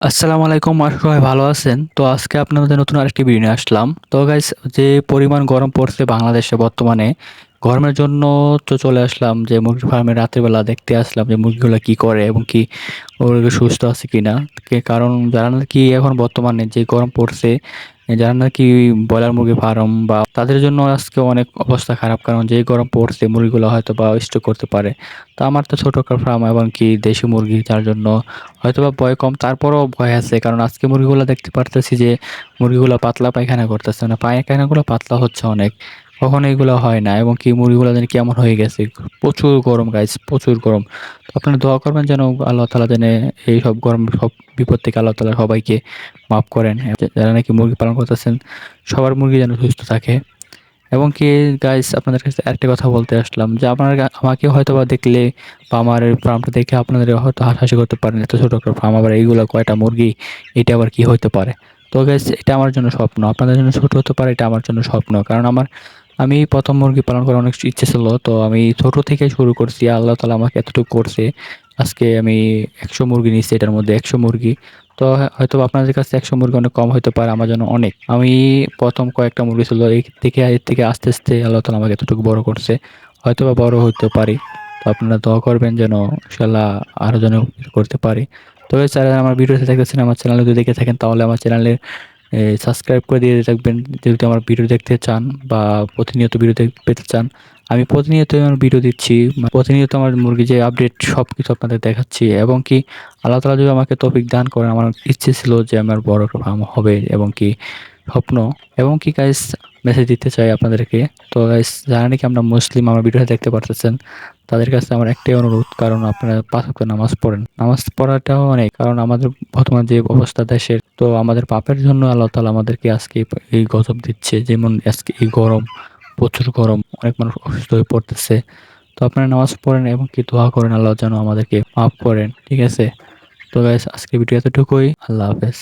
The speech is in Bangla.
আসসালামু আলাইকুম আশা করি সবাই ভালো আছেন? তো আজকে আপনাদের নতুন আরেকটি ভিডিও নিয়ে আসলাম। তো গাইস যে পরিমাণ গরম পড়ছে বাংলাদেশে বর্তমানে গরমের জন্য তো চলে আসলাম যে মুরগি ফার্মে রাত্রিবেলা দেখতে আসলাম যে মুরগিগুলো কি করে এবং কি ওগুলো সুস্থ আছে কি না কারণ যারা নাকি এখন বর্তমানে যে গরম পড়ছে, যারা নাকি ব্রয়লার মুরগি ফার্ম বা তাদের জন্য আজকে অনেক অবস্থা খারাপ কারণ যে গরম পড়ছে মুরগিগুলো হয়তো বা স্টক করতে পারে। তো আমার তো ছোটো ফার্ম এবং কি দেশি মুরগি যার জন্য হয়তো বা ভয় কম, তারপরও ভয় আছে কারণ আজকে মুরগিগুলো দেখতে পারতেছি যে মুরগিগুলো পাতলা পায়খানা করতেছে। মানে পায়খানাগুলো পাতলা হচ্ছে অনেক। কখনো এগুলো হয় না এবং কি মুরগিগুলো যেন কেমন হয়ে গেছে। প্রচুর গরম গাইজ প্রচুর গরম। আপনারা দোয়া করবেন যেন আল্লাহ তালা যেন এই সব গরম, সব বিপদ থেকে আল্লাহ তালা সবাইকে মাফ করেন। যারা নাকি মুরগি পালন করতেছেন, সবার মুরগি যেন সুস্থ থাকে। এবং কি গাইস আপনাদের কাছে একটা কথা বলতে আসলাম যে আপনারা আমাকে হয়তো বা দেখলে বা আমার ফার্মটা দেখে আপনাদের হয়তো হাসাহাসি করতে পারেন, এত ছোটো একটা ফার্ম, আবার এইগুলো কয়টা মুরগি, এটা আবার কি হতে পারে? তো গাইস এটা আমার জন্য স্বপ্ন। আপনাদের জন্য ছোট হতে পারে, এটা আমার জন্য স্বপ্ন। কারণ আমার আমি প্রথম মুরগি পালন করার অনেক ইচ্ছে ছিল, তো আমি ছোট থেকে শুরু করছি। আল্লাহ তালা আমাকে এতটুকু করছে। আজকে আমি একশো মুরগি নিচ্ছি এটার মধ্যে একশো মুরগি। তো হয়তো আপনাদের কাছে একশো মুরগি অনেক কম হতে পারে, আমার জন্য অনেক। আমি প্রথম কয়েকটা মুরগি ছিল, এই থেকে এর থেকে আস্তে আস্তে আল্লাহ তালা আমাকে এতটুকু বড় করছে। হয়তো বা বড় হতে পারি, তো আপনারা দোয়া করবেন যেন ইনশাল্লাহ আরও যেন করতে পারি। তবে যারা আমার ভিডিওতে দেখতেছেন, আমার চ্যানেলে যদি দেখে থাকেন, তাহলে আমার চ্যানেলের সাবস্ক্রাইব করে দিয়ে রাখবেন। যদি আমার ভিডিও দেখতে চান বা প্রতিনিয়ত ভিডিও পেতে চান, আমি প্রতিনিয়ত আমার ভিডিও দিচ্ছি। প্রতিনিয়ত আমার মুরগি যে আপডেট সব কিছু আপনাদের দেখাচ্ছি। এবং কি, আল্লাহ তালা যদি আমাকে টপিক দান করেন, আমার ইচ্ছে ছিল যে আমার বড় একটা ফার্ম হবে এবং কি স্বপ্ন। এবং কি গাইস মেসেজ দিতে চাই আপনাদেরকে। তো গাইস যারা নাকি আমরা মুসলিম, আমার ভিডিওটা দেখতে পারতেছেন তাদের কাছে আমার একটাই অনুরোধ, কারণ আপনারা পাঁচ নামাজ পড়েন। নামাজ পড়াটাও অনেক, কারণ আমাদের বর্তমান যে অবস্থা দেশের, তো আমাদের পাপের জন্য আল্লাহ তালা আমাদেরকে আজকে এই গজব দিচ্ছে। যেমন আজকে এই গরম, প্রচুর গরম, অনেক মানুষ অসুস্থ হয়ে পড়তেছে। তো আপনারা নামাজ পড়েন এবং কি দোয়া করেন আল্লাহ যেন আমাদেরকে মাফ করেন, ঠিক আছে? তো গাইস আজকে ভিডিও এতটুকুই, আল্লাহ হাফেজ।